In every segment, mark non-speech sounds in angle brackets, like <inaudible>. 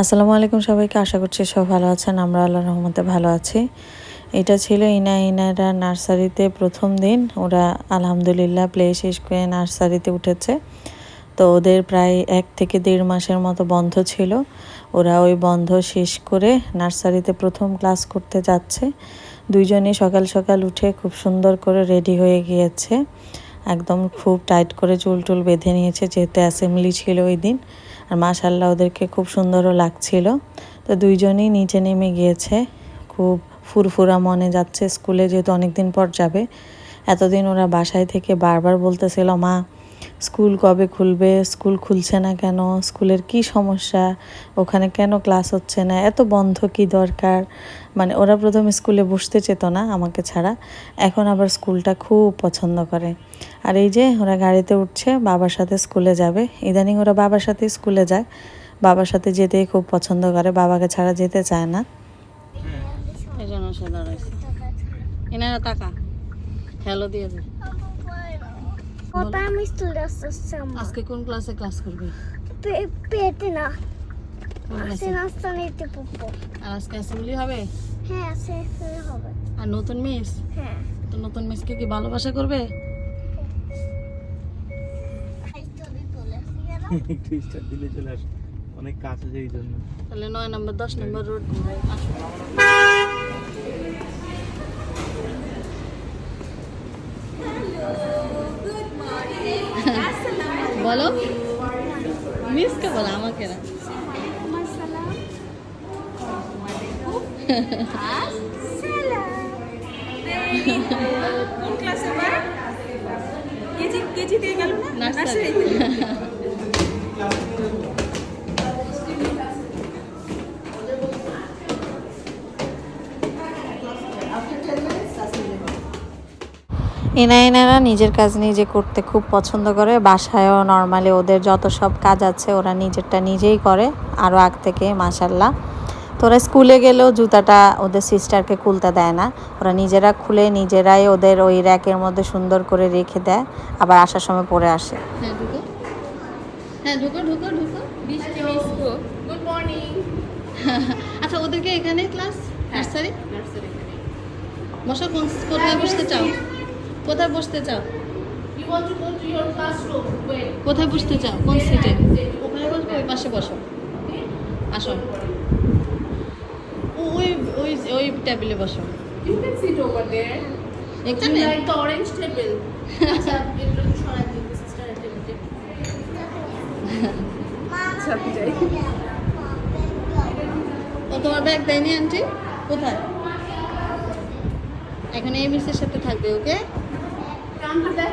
আসসালামু আলাইকুম সবাইকে, আশা করছি সব ভালো আছেন। আমরা আল্লাহ রহমতে ভালো আছি। এটা ছিল ইনা ইনারা নার্সারিতে প্রথম দিন। ওরা আলহামদুলিল্লাহ প্লে শেষ করে নার্সারিতে উঠেছে। তো ওদের প্রায় এক থেকে দেড় মাসের মতো বন্ধ ছিল। ওরা ওই বন্ধ শেষ করে নার্সারিতে প্রথম ক্লাস করতে যাচ্ছে। দুইজনই সকাল সকাল উঠে খুব সুন্দর করে রেডি হয়ে গিয়েছে। একদম খুব টাইট করে চুল টুল বেঁধে নিয়েছে, যেহেতু অ্যাসেম্বলি ছিল ওই দিন। আর মাশাল্লাহ ওদেরকে খুব সুন্দরও লাগছিল। তো দুইজনেই নিচে নেমে গিয়েছে। খুব ফুরফুরা মনে যাচ্ছে, স্কুলে যেহেতু অনেক দিন পর যাবে। এতদিন ওরা বাসায় থেকে বারবার বলতেছিল, মা স্কুল কবে খুলবে, স্কুল খুলছে না কেন, স্কুলের কি সমস্যা, ওখানে কেন ক্লাস হচ্ছে না, এত বন্ধ কি দরকার? মানে ওরা প্রথম স্কুলে বসতে চেত না আমাকে ছাড়া, এখন আবার স্কুলটা খুব পছন্দ করে। আর এই যে ওরা গাড়িতে উঠছে, বাবার সাথে স্কুলে যাবে, ইদানিং ওরা বাবার সাথে স্কুলে যায়, বাবার সাথে যেতেই খুব পছন্দ করে, বাবাকে ছাড়া যেতে চায় না। এনারা হ্যালো দিয়ে দে আমি স্কুলে আসছি আজকে কোন ক্লাসে ক্লাস করবি? পেটে না। আসে ক্লাসে নাস্তা নিতে পারব আর আজকে অ্যাসেম্বলি হবে? হ্যাঁ আসে হবে। আর নতুন মিস হ্যাঁ। তো নতুন মিসকে কি ভালোবাসা করবে? একটু স্টার দিলে চলে আস। অনেক কাছে যে এই জন্য। তাহলে নয় নম্বর দশ নম্বর রোড বলো? মিসকে বলো আমাকে না। নার্সারি <laughs> এনা এনারা নিজের কাজ নিজে করতে খুব পছন্দ করে বাসায়ও নর্মালি ওদের যত সব কাজ আছে ওরা নিজেরটা নিজেই করে আরও আগ থেকে মাসাল্লাহ তো ওরা স্কুলে গেলেও জুতাটা ওদের সিস্টারকে খুলতে দেয় না। ওরা নিজেরা খুলে নিজেরাই ওদের ওই র্যাকের মধ্যে সুন্দর করে রেখে দেয় আবার আসার সময় পরে আসে। হ্যাঁ ঢুকো। হ্যাঁ ঢুকো ঢুকো ঢুকো। গুড মর্নিং <laughs> আচ্ছা ওদেরকে এখানে ক্লাস নার্সারি বসো কোন কোথায় বসতে চাও? কোথায় বসতে চাও? You want to go to your classroom? Wait. কোথায় বসতে চাও? কোন সিটে ওখানে বসবো ওই পাশে বসো। আসো। ওই ওই ওই টেবিলে বসো। You can sit over there. এখানে You like the orange আচ্ছা, এগুলো সরাই দিন, this is আচ্ছা, যাই। ও তোমার ব্যাগ দেয়নি আন্টি কোথায়? এখন এই মিসের সাথে থাকবে ওকে I'm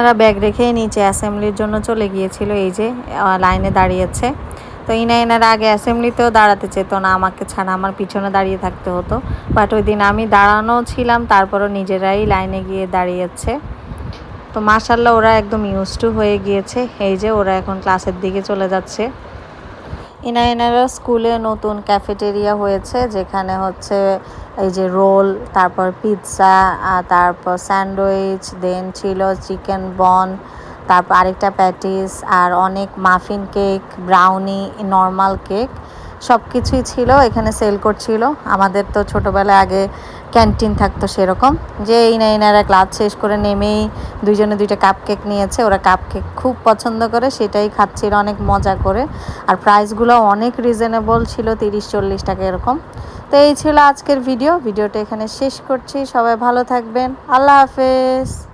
এনারা ব্যাগ রেখে নিচে অ্যাসেম্বলির জন্য চলে গিয়েছিল এই যে লাইনে দাঁড়িয়েছে। তো ইনা এনারা আগে অ্যাসেম্বলিতেও দাঁড়াতে চেত না আমাকে ছাড়া, আমার পিছনে দাঁড়িয়ে থাকতে হতো। বাট ওই দিন আমি দাঁড়ানো ছিলাম, তারপরও নিজেরাই লাইনে গিয়ে দাঁড়িয়েছে। তো মার্শাল্লাহ ওরা একদম ইউজ টু হয়ে গিয়েছে। এই যে ওরা এখন ক্লাসের দিকে চলে যাচ্ছে। ইনা এনারা স্কুলে নতুন ক্যাফেটেরিয়া হয়েছে, যেখানে হচ্ছে এই যে রোল তারপর পিৎজা তারপর স্যান্ডউইচ দেন ছিল চিকেন বন তারপর আরেকটা প্যাটিস আর অনেক muffin cake brownie normal cake সব কিছুই ছিল, এখানে সেল করছিল। আমাদের তো ছোটোবেলায় আগে ক্যান্টিন থাকতো সেরকম। যে ইনা ইনারা ক্লাস শেষ করে নেমেই দুইজনে দুইটা কাপ কেক নিয়েছে, ওরা কাপ কেক খুব পছন্দ করে, সেটাই খাচ্ছিল অনেক মজা করে। আর প্রাইসগুলো অনেক রিজনেবল ছিল, তিরিশ, চল্লিশ টাকা এরকম। তো এই ছিল আজকের ভিডিও ভিডিওটা এখানে শেষ করছি। সবাই ভালো থাকবেন। আল্লাহ হাফেজ।